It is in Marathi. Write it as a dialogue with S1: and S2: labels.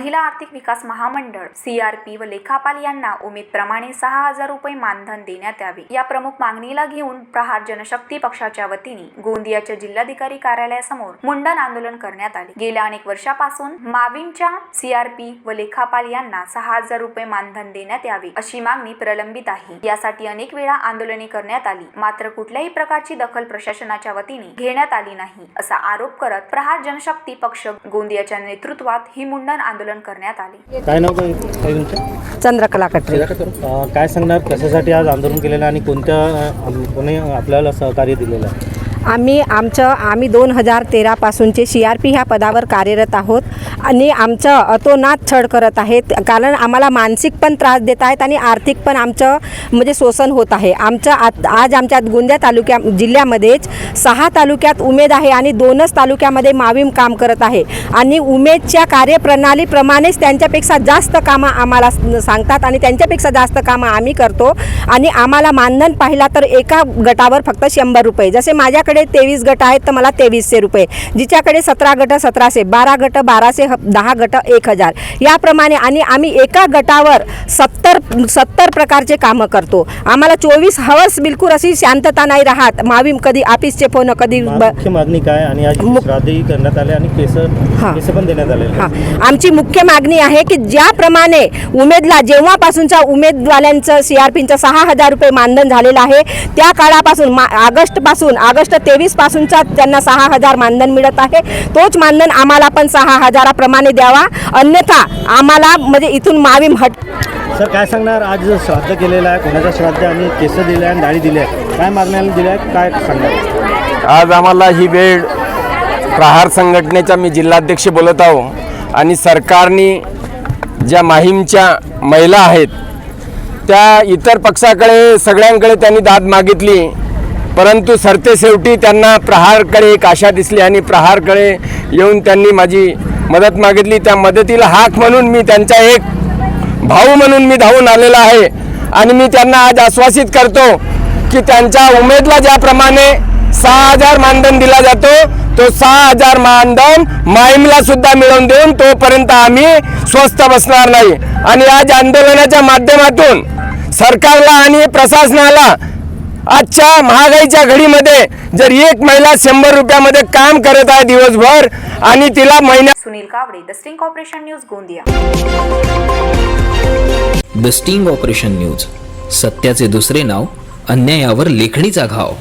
S1: महिला आर्थिक विकास महामंडळ सीआरपी व लेखापाल यांना उमेदप्रमाणे सहा हजार रुपये मानधन देण्यात यावे. या प्रमुख मागणीला घेऊन प्रहार जनशक्ती पक्षाच्या वतीने गोंदियाच्या जिल्हाधिकारी कार्यालयासमोर मुंडन आंदोलन करण्यात आले. गेल्या अनेक वर्षापासून माविनच्या सीआरपी व लेखापाल यांना सहा हजार रुपये मानधन देण्यात यावे अशी मागणी प्रलंबित आहे. यासाठी अनेक वेळा आंदोलने करण्यात आली. मात्र कुठल्याही प्रकारची दखल प्रशासनाच्या वतीने घेण्यात आली नाही असा आरोप करत प्रहार जनशक्ती पक्ष गोंदियाच्या नेतृत्वात ही मुंडन आंदोलन करण्यात आले.
S2: काय नाव काय काय तुमचं?
S3: चंद्रकला कटरे.
S2: अं, काय सांगणार? कशासाठी आज आंदोलन केलेलं आहे आणि कोणत्या अं, कोणी आपल्याला सहकार्य दिलेलं आहे?
S3: आम्ही आमचं आम्ही दोन हजार तेरापासूनचे सी आर पी ह्या पदावर कार्यरत आहोत आणि आमचं अतोनात छळ करत आहेत. कारण आम्हाला मानसिक पण त्रास देत आहेत आणि आर्थिक पण आमचं म्हणजे शोषण होत आहे. आमचं आत आज आमच्या गोंदिया तालुक्या जिल्ह्यामध्येच सहा तालुक्यात उमेद आहे आणि दोनच तालुक्यामध्ये मावीम काम करत आहे. आणि उमेदच्या कार्यप्रणालीप्रमाणेच त्यांच्यापेक्षा जास्त कामं आम्हाला सांगतात आणि त्यांच्यापेक्षा जास्त कामं आम्ही करतो. आणि आम्हाला मानधन पाहिला तर एका गटावर फक्त शंभर रुपये. जसे माझ्याकडे तेवीस गट आहेत तर मला तेवीसशे रुपये. जिच्याकडे सतरा गट सतराशे बारा गट बाराशे दहा गट एक हजार. याप्रमाणे आणि आम्ही एका गटावर सत्तर सत्तर प्रकारचे कामं करतो. आम्हाला चोवीस हवर्स बिलकुल अशी शांतता नाही राहत. मावी कधी ऑफिसचे फोन कधी
S2: मागणी काय? आणि करण्यात आले आणि केस पण देण्यात आले
S3: आमची मुख्य मागणी आहे की ज्याप्रमाणे उमेदला जेव्हापासूनच्या उमेदवारांचं सी आर पीचं सहा हजार रुपये मानधन झालेलं आहे. त्या काळापासून मा ऑगस्टपासून ऑगस्ट तेवीसपासूनचा त्यांना सहा हजार मानधन मिळत आहे. तोच मानधन आम्हाला पण सहा हजाराप्रमाणे द्यावा. अन्यथा आम्हाला म्हणजे इथून मावीम हट
S2: सर काय सांगणार? आज श्राद्ध केलेलं आहे कोणाचं श्राद्ध आणि केस दिले आणि डाळी दिली आहे. काय मागण्या दिल्या आहेत? काय सांगणार?
S4: आज आम्हाला ही वेळ प्रहार संघटनेचा मी जिल्हाध्यक्ष बोलत आहो. आणि सरकारने ज्या माहीमच्या महिला आहेत त्या इतर पक्षाकडे सगळ्यांकडे त्यांनी दाद मागितली. परंतु सरते शेवटी त्यांना प्रहारकडे एक आशा दिसली आणि प्रहारकडे येऊन त्यांनी माझी मदत मागितली. त्या मदतीला हाक म्हणून मी त्यांचा एक भाऊ म्हणून मी धावून आलेला आहे. आणि मी त्यांना आज आश्वासित करतो की त्यांच्या उमेदला ज्याप्रमाणे सहा हजार मानधन दिला जातो तो सहा हजार मानधन माईमला सुद्धा मिळवून देऊन तोपर्यंत आम्ही स्वस्थ बसणार नाही. आणि आज आंदोलनाच्या माध्यमातून सरकारला आणि प्रशासनाला आजच्या महागाईच्या घडीमध्ये जर एक महिला शंभर रुपयामध्ये काम करत आहे दिवसभर आणि तिला महिन्या
S1: Sunil Kawade the sting operation news Gondia.
S5: The sting operation news सत्याचे दुसरे नाव अन्यायावर लेखणीचा घाव.